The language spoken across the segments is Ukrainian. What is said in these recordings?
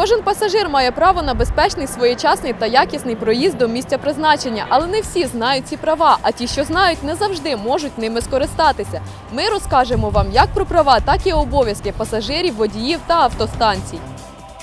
Кожен пасажир має право на безпечний, своєчасний та якісний проїзд до місця призначення, але не всі знають ці права. А ті, що знають, не завжди можуть ними скористатися. Ми розкажемо вам як про права, так і обов'язки пасажирів, водіїв та автостанцій.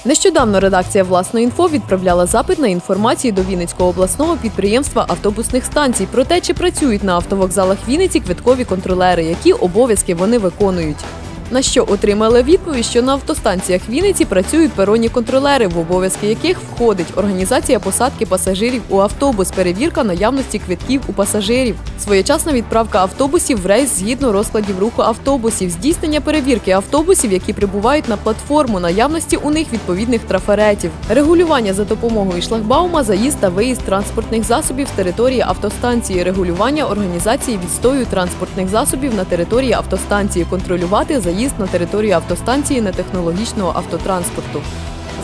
Нещодавно редакція власної інфо відправляла запит на інформацію до Вінницького обласного підприємства автобусних станцій про те, чи працюють на автовокзалах Вінниці квиткові контролери, які обов'язки вони виконують. На що отримали відповідь, що на автостанціях Вінниці працюють перонні контролери, в обов'язки яких входить організація посадки пасажирів у автобус, перевірка наявності квитків у пасажирів, своєчасна відправка автобусів в рейс згідно розкладів руху автобусів, здійснення перевірки автобусів, які прибувають на платформу, наявності у них відповідних трафаретів, регулювання за допомогою шлагбаума, заїзд та виїзд транспортних засобів з території автостанції, регулювання організації відстою транспортних засобів на території автостанції, контролювати заїзд на територію автостанції нетехнологічного автотранспорту.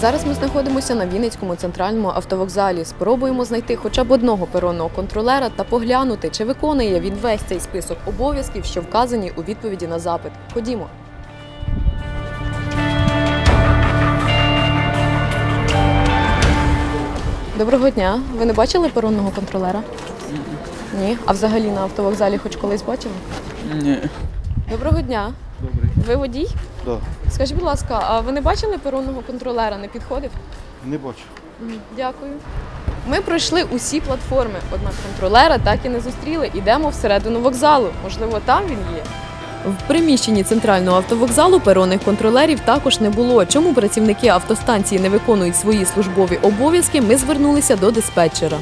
Зараз ми знаходимося на Вінницькому центральному автовокзалі. Спробуємо знайти хоча б одного перонного контролера та поглянути, чи виконує він весь цей список обов'язків, що вказані у відповіді на запит. Ходімо. Доброго дня. Ви не бачили перонного контролера? Ні. А взагалі на автовокзалі хоч колись бачили? Ні. Доброго дня. Ви водій? Да, Скажіть, будь ласка, а ви не бачили перонного контролера? Не підходив? не бачу. Дякую. Ми пройшли усі платформи, однак контролера так і не зустріли. Ідемо всередину вокзалу. Можливо, там він є. В приміщенні центрального автовокзалу перонних контролерів також не було. Чому працівники автостанції не виконують свої службові обов'язки? Ми звернулися до диспетчера.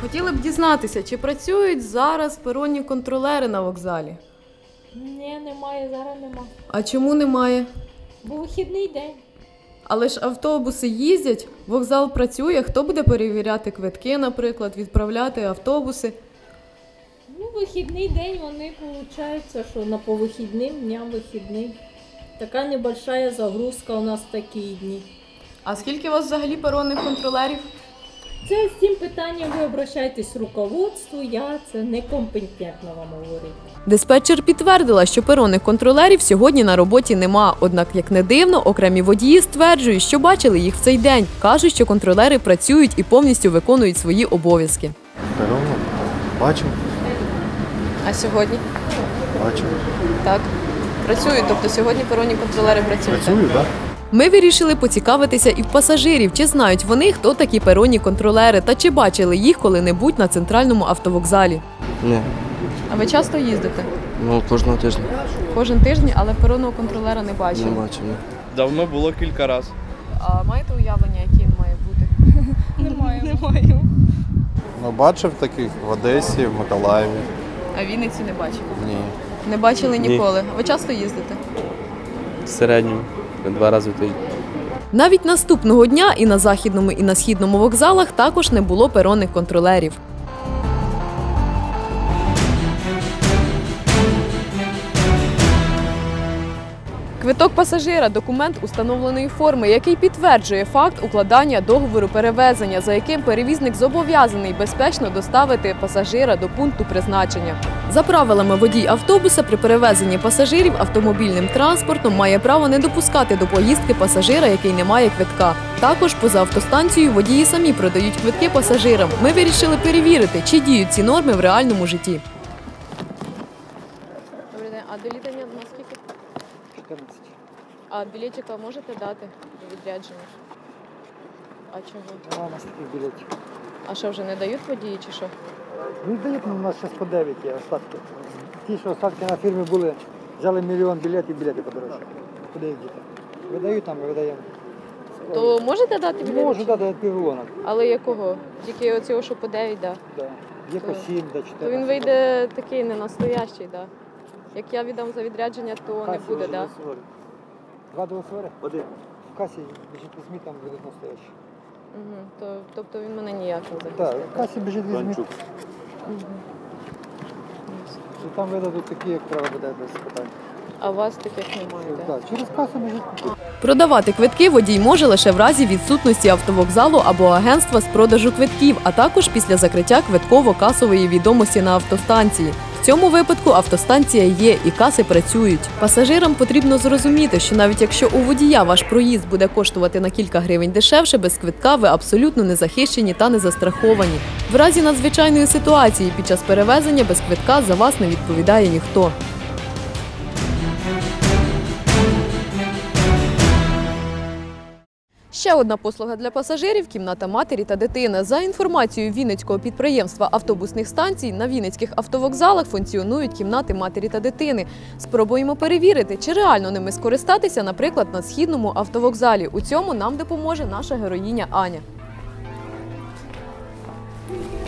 Хотіли б дізнатися, чи працюють зараз перонні контролери на вокзалі? Ні, немає, зараз нема. А чому немає? Бо вихідний день. Але ж автобуси їздять, вокзал працює. Хто буде перевіряти квитки, наприклад, відправляти автобуси? Ну, вихідний день вони виходить, що на по вихідним дням вихідний. Така небольшая загрузка у нас в такі дні. А скільки у вас взагалі перонних контролерів? Це з цим питанням ви обращаєтесь руководству, я це некомпетентно вам говорити. Диспетчер підтвердила, що перонних контролерів сьогодні на роботі нема. Однак, як не дивно, окремі водії стверджують, що бачили їх в цей день. кажуть, що контролери працюють і повністю виконують свої обов'язки. Перону? Бачу, А сьогодні бачу. так працюють. Тобто сьогодні перонні контролери працюють. Працюю, так? Ми вирішили поцікавитися і в пасажирів, чи знають вони, хто такі перонні контролери, та чи бачили їх коли-небудь на центральному автовокзалі. Ні, А ви часто їздите? ну кожного тижня Кожен тиждень, але перонного контролера не бачили. не бачив. Давно було кілька разів. А маєте уявлення, який він має бути? Ну, бачив таких в Одесі, в Миколаєві. А Вінниці не бачили. Ні. Не бачили Ні. ніколи. Ви часто їздите? В середньому два рази в тиждень. Навіть наступного дня і на західному, і на східному вокзалах також не було перонних контролерів. Квиток пасажира документ установленої форми, який підтверджує факт укладання договору перевезення, за яким перевізник зобов'язаний безпечно доставити пасажира до пункту призначення. За правилами водій автобуса при перевезенні пасажирів автомобільним транспортом має право не допускати до поїздки пасажира, який не має квитка. Також поза автостанцією водії самі продають квитки пасажирам. Ми вирішили перевірити, чи діють ці норми в реальному житті. Добрий день, а до літання наскільки? 14. А білетика можете дати до відрядження? А чого? Нема у нас таких білетів. А що вже не дають водії чи що? Ну, дають у нас зараз по 9 є остатки. Ті, що остатки на фірмі були, взяли мільйон білетів, білети подорожчали. Куди їх діти? Видають там, видаємо. То можете дати білет? Можу дати піврулона. Але якого? Тільки оцього, що по 9, да. Да. Є по То- 7, до 14. То він вийде такий не настоящий, да. Як я віддам за відрядження, то не буде, да. Два договори? Один. В касі біжить візьмі, там будуть настоящі. Угу. То, тобто він мене ніяк не Так, в касі біжить візьмі. І там видадуть такі, як треба буде без питань. А у вас таких немає. Так, через касу можуть купити. Продавати квитки водій може лише в разі відсутності автовокзалу або агентства з продажу квитків, а також після закриття квитково-касової відомості на автостанції. В цьому випадку автостанція є і каси працюють. Пасажирам потрібно зрозуміти, що навіть якщо у водія ваш проїзд буде коштувати на кілька гривень дешевше, без квитка ви абсолютно не захищені та не застраховані. В разі надзвичайної ситуації під час перевезення без квитка за вас не відповідає ніхто. Ще одна послуга для пасажирів кімната матері та дитини. За інформацією Вінницького підприємства автобусних станцій на Вінницьких автовокзалах функціонують кімнати матері та дитини. Спробуємо перевірити, чи реально ними скористатися, наприклад, на східному автовокзалі. У цьому нам допоможе наша героїня Аня.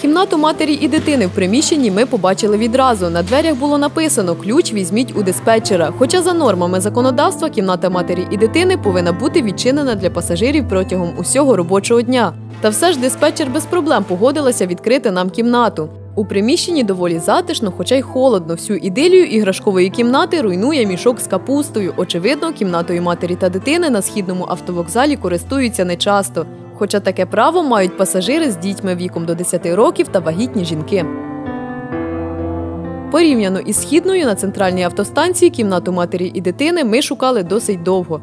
Кімнату матері і дитини в приміщенні ми побачили відразу. На дверях було написано Ключ візьміть у диспетчера. Хоча за нормами законодавства кімната матері і дитини повинна бути відчинена для пасажирів протягом усього робочого дня. Та все ж диспетчер без проблем погодилася відкрити нам кімнату. У приміщенні доволі затишно, хоча й холодно. Всю ідилію іграшкової кімнати руйнує мішок з капустою. Очевидно, кімнатою матері та дитини на східному автовокзалі користуються нечасто. Хоча таке право мають пасажири з дітьми віком до 10 років та вагітні жінки. Порівняно із східною на центральній автостанції кімнату матері і дитини ми шукали досить довго.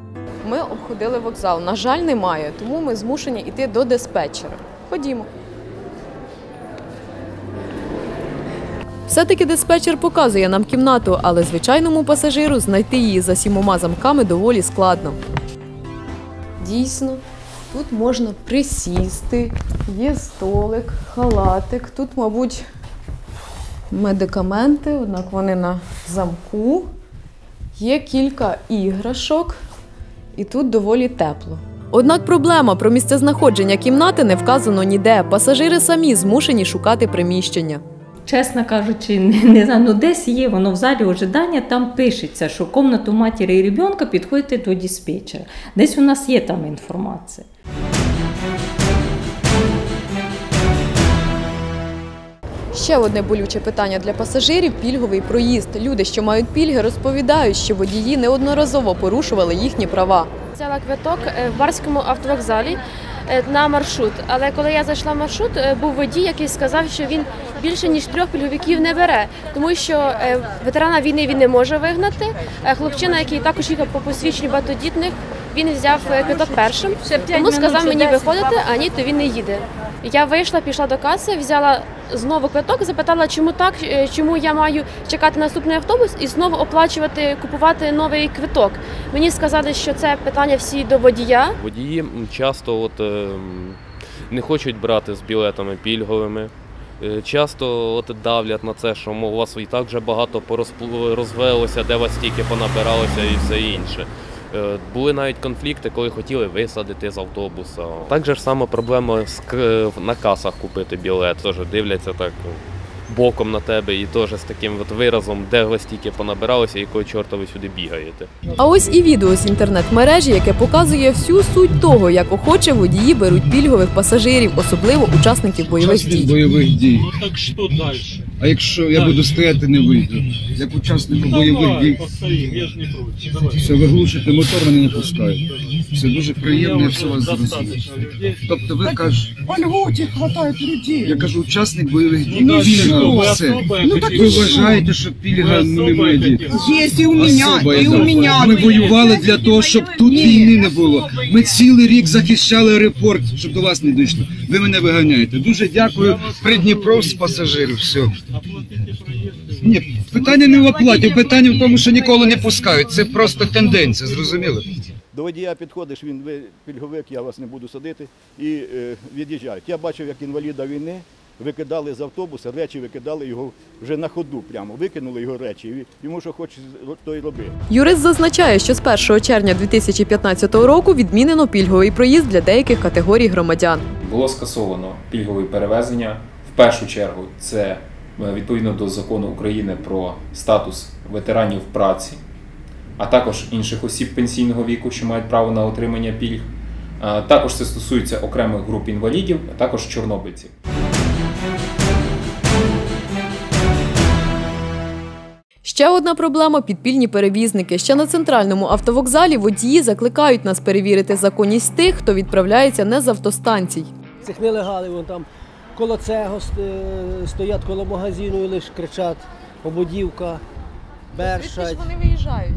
Ми обходили вокзал. На жаль, немає, тому ми змушені йти до диспетчера. Ходімо. Все-таки диспетчер показує нам кімнату, але звичайному пасажиру знайти її за сімома замками доволі складно. Дійсно, тут можна присісти, є столик, халатик. Тут, мабуть, медикаменти, однак вони на замку. Є кілька іграшок, і тут доволі тепло. Однак проблема про місцезнаходження кімнати не вказано ніде. Пасажири самі змушені шукати приміщення. Чесно кажучи, не, не знаю, ну десь є воно в залі ожидання, там пишеться, що комнату матері і ребенка підходите до диспетчера. Десь у нас є там інформація. Ще одне болюче питання для пасажирів пільговий проїзд. Люди, що мають пільги, розповідають, що водії неодноразово порушували їхні права. Взяла квиток е, в барському автовокзалі е, на маршрут. Але коли я зайшла в маршрут, е, був водій, який сказав, що він більше ніж трьох пільговиків не бере, тому що е, ветерана війни він не може вигнати. Е, Хлопчина, який також їхав по посвідченню багатодітних, він взяв е, квиток першим. Тому сказав мені виходити, а ні, то він не їде. Я вийшла, пішла до каси, взяла знову квиток, запитала, чому так, чому я маю чекати наступний автобус і знову оплачувати, купувати новий квиток. Мені сказали, що це питання всі до водія. Водії часто от, е, не хочуть брати з білетами пільговими. Е, Часто от давлять на це, що мов, у вас і так вже багато розвелося, де вас тільки понабиралося і все інше. Е, Були навіть конфлікти, коли хотіли висадити з автобуса. Так же ж саме проблема на касах купити білет. Теж дивляться так боком на тебе і теж з таким от виразом, де ви стільки понабиралися, якого чорта ви сюди бігаєте. А ось і відео з інтернет-мережі, яке показує всю суть того, як охоче водії беруть пільгових пасажирів, особливо учасників бойових Учасник дій. бойових дій. Ну так що далі? А якщо я буду стояти, не вийду. Як учасник бойових дій, я ж не проти. Давай. все, ви глушите мотор, мене не пускають. Все дуже приємно, я все вас зрозумів. Тобто ви кажете, По Львові людей. я кажу, учасник бойових дій, Ну, пільга, ви все. Ну, так Ви вважаєте, що пільга ну, особа немає дій? Есть и у меня, Особа, и у меня. Ми воювали для того, щоб тут Ні. війни не було. Ми цілий рік захищали аеропорт, щоб до вас не дійшло. Ви мене виганяєте. Дуже дякую. Придніпровськ пасажирів. Все. Ні, питання не в оплаті, питання в тому, що ніколи не пускають. Це просто тенденція, зрозуміло? До водія підходиш, він ви пільговик, я вас не буду садити, і е, від'їжджають. Я бачив, як інваліда війни викидали з автобуса, речі викидали його вже на ходу прямо, викинули його речі, йому що хоче, то й роби. Юрист зазначає, що з 1 червня 2015 року відмінено пільговий проїзд для деяких категорій громадян. було скасовано пільгові перевезення. В першу чергу це е, відповідно до закону України про статус ветеранів праці, а також інших осіб пенсійного віку, що мають право на отримання пільг. Також це стосується окремих груп інвалідів, а також чорнобильців. Ще одна проблема підпільні перевізники. Ще на центральному автовокзалі водії закликають нас перевірити законність тих, хто відправляється не з автостанцій. Цих нелегалів вон там коло цього стоять коло магазину і лише кричать ободівка, бершать, вони виїжджають?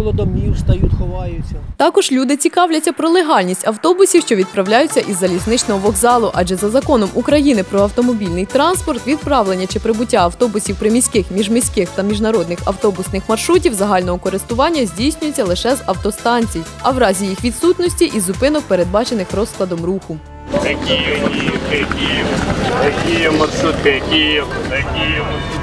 Коло домів стають, ховаються. Також люди цікавляться про легальність автобусів, що відправляються із залізничного вокзалу, адже за законом України про автомобільний транспорт відправлення чи прибуття автобусів приміських, міжміських та міжнародних автобусних маршрутів загального користування здійснюється лише з автостанцій, а в разі їх відсутності із зупинок, передбачених розкладом руху. Київ, Київ, Київ, маршрут Київ,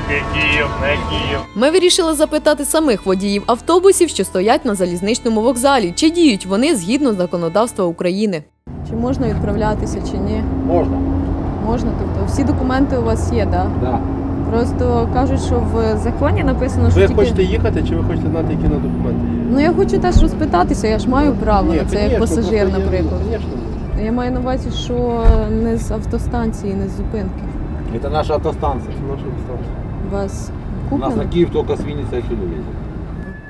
Київ, Київ, на Київ. Ми вирішили запитати самих водіїв автобусів, що стоять на залізничному вокзалі, чи діють вони згідно законодавства України. Чи можна відправлятися, чи ні? Можна. Можна, тобто всі документи у вас є, так? Да. Просто кажуть, що в законі написано, що Ви тільки... хочете їхати, чи ви хочете знати, які на документи є? Ну я хочу теж розпитатися, я ж маю право Ні, на це як пасажир, є- наприклад. Конечно. Я маю на увазі, що не з автостанції, не з зупинки. Это наша автостанция. Это наша автостанция У вас У нас куплено? на Киев только с Винницы отсюда ездят.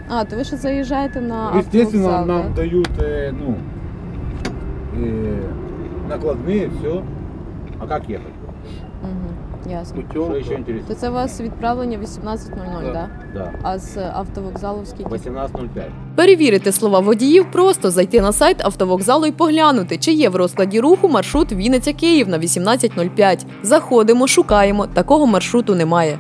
А, то ви ще заїжджаєте на Естественно, автовокзал, нам да? дают, э, ну, э, накладные, все. А как ехать? Угу, ясно. Что еще интересно? То це у вас відправлення 18.00, так? Да. Да. А з автовокзалу скільки? 18.05. Перевірити слова водіїв просто зайти на сайт автовокзалу і поглянути, чи є в розкладі руху маршрут Вінниця-Київ на 18.05. Заходимо, шукаємо. Такого маршруту немає.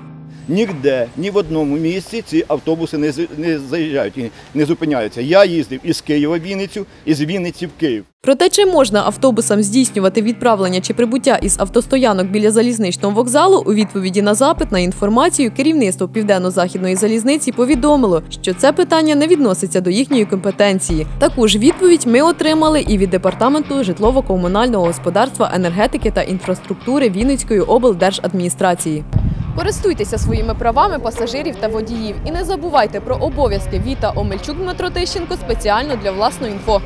Ніде, ні в одному місці ці автобуси не, не заїжджають і не зупиняються. Я їздив із Києва в Вінницю, із Вінниці в Київ. Проте, чи можна автобусам здійснювати відправлення чи прибуття із автостоянок біля залізничного вокзалу, у відповіді на запит на інформацію керівництво Південно-Західної залізниці повідомило, що це питання не відноситься до їхньої компетенції. Таку ж відповідь ми отримали і від департаменту житлово-комунального господарства, енергетики та інфраструктури Вінницької облдержадміністрації. Користуйтеся своїми правами пасажирів та водіїв і не забувайте про обов'язки Віта Омельчук Дмитро Тищенко спеціально для власної інфо.